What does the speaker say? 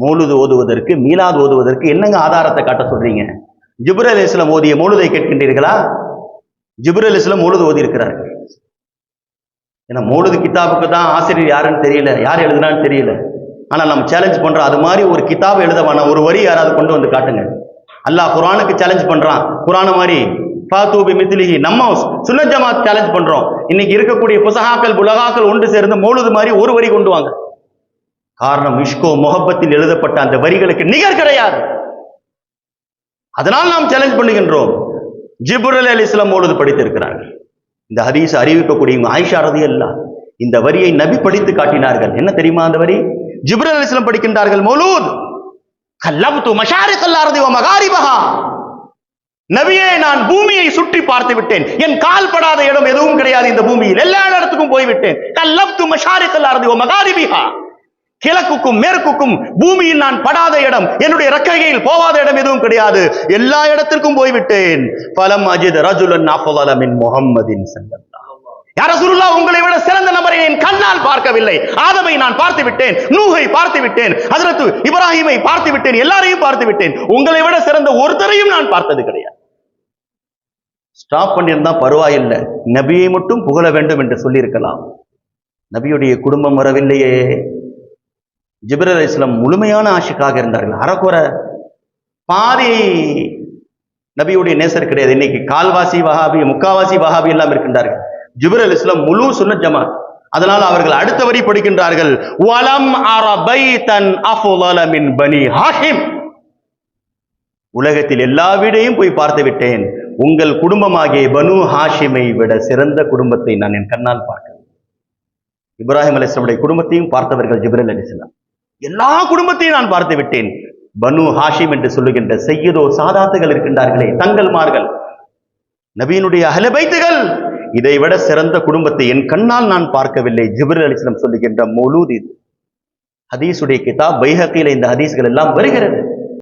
மூலுது ஓதுவதற்கு மீலாது ஓதுவதற்கு என்னங்க ஆதாரத்தை காட்ட சொல்றீங்க? ஜிப்ரல் இஸ்லாம் ஓதிய மூலுதை கேட்கின்றீர்களா? ஜிப்ரல் இஸ்லாம் மூலுது ஓதி இருக்கிறார்கள் ஏன்னா மூலுது கிதாபுக்கு தான் ஆசிரியர் யாருன்னு தெரியல. யார் எழுதுனான்னு தெரியல. ஆனா நம்ம சேலஞ்ச் பண்றோம். அது மாதிரி ஒரு கிதாப் வேணாம் ஒரு வரி யாராவது கொண்டு வந்து காட்டுங்க. அல்லாஹ் குரானுக்கு சேலஞ்ச் பண்றான். குரான மாதிரி ஃபாத்தூபி மித்திலிஹி நம்ம சுனஜமாத் சேலஞ்ச் பண்றோம். இன்னைக்கு இருக்கக்கூடிய புசகாக்கள் புலகாக்கள் ஒன்று சேர்ந்து மௌலுது மாதிரி ஒரு வரி கொண்டு வாங்க. காரணம் இஷ்கோ முகப்பத்தில் எழுதப்பட்ட அந்த வரிகளுக்கு நிகர் கிடையாது. அதனால் நாம் சேலஞ்ச் பண்ணுகின்றோம். ஜிப்ரல் அலி இஸ்லாம் பொழுது படித்திருக்கிறார்கள். இந்த ஹதீஸ் அறிவிக்கக்கூடிய ஆயிஷா ரதி அல்லா இந்த வரியை நபி படித்து காட்டினார்கள். என்ன தெரியுமா அந்த வரி? ஜிப்ரல் அலி இஸ்லாம் படிக்கின்றார்கள் மௌலூத் கல்லப்து மஷாரி கல்லாரதி வ மகாரிபஹா. நபியே நான் பூமியை சுற்றி பார்த்து விட்டேன். என் கால் படாத இடம் எதுவும் கிடையாது. இந்த பூமியில் எல்லா இடத்துக்கும் போய்விட்டேன். கல்லப்து மஷாரி கல்லாரதி வ மகாரிபிஹா. கிழக்குக்கும் மேற்குக்கும் பூமியில் நான் படாத இடம் என்னுடைய ரக்கையில் போகாத இடம் எதுவும் கிடையாது. எல்லா இடத்திற்கும் போய்விட்டேன். பலம் அஜித் ரஜுலன் அஃபலமின் முகம்மதின் முஹம்மதின் யார சுருல்லா உங்களை விட சிறந்த நபரை என் கண்ணால் பார்க்கவில்லை. ஆதமை நான் பார்த்து விட்டேன் நூகை பார்த்து விட்டேன் அதற்கு இப்ராஹிமை பார்த்து விட்டேன் எல்லாரையும் பார்த்து விட்டேன். உங்களை விட சிறந்த ஒருத்தரையும் நான் பார்த்தது கிடையாது. ஸ்டாப் பண்ணியிருந்தா பரவாயில்லை. நபியை மட்டும் புகழ வேண்டும் என்று சொல்லியிருக்கலாம். நபியுடைய குடும்பம் வரவில்லையே. ஜிப்ரல் இஸ்லாம் முழுமையான ஆஷிக்காக இருந்தார்கள். அறக்குறை பாதி நபியுடைய நேசர் கிடையாது. இன்னைக்கு கால்வாசி வஹாபி முக்காவாசி வஹாபி எல்லாம் இருக்கின்றார்கள். ஜிப்ரல் இஸ்லாம் முழு சுன்ன ஜமாத். அதனால் அவர்கள் அடுத்த வரி படிக்கின்றார்கள். வலம் அரபை தன் அஃபுலமின் பனி ஹாஷிம். உலகத்தில் எல்லா வீடையும் போய் பார்த்து விட்டேன். உங்கள் குடும்பமாகிய பனு ஹாஷிமை விட சிறந்த குடும்பத்தை நான் என் கண்ணால் பார்க்கிறேன் இப்ராஹிம் அலிஸ்லாமுடைய குடும்பத்தையும் பார்த்தவர்கள் ஜிப்ரல் அலிஸ்லாம் எல்லா குடும்பத்தையும் நான் பார்த்து விட்டேன். பனு ஹாஷிம் என்று சொல்லுகின்ற செய்யதோ சாதாத்துகள் இருக்கின்றார்களே தங்கள்மார்கள் நபியினுடைய அகலபைத்துகள் இதை விட சிறந்த குடும்பத்தை என் கண்ணால் நான் பார்க்கவில்லை ஜிபுர் அலிசனம் சொல்லுகின்ற மொலூத் இது ஹதீஸுடைய கிதாப் பைஹக்கில இந்த ஹதீஸ்கள் எல்லாம் வருகிறது.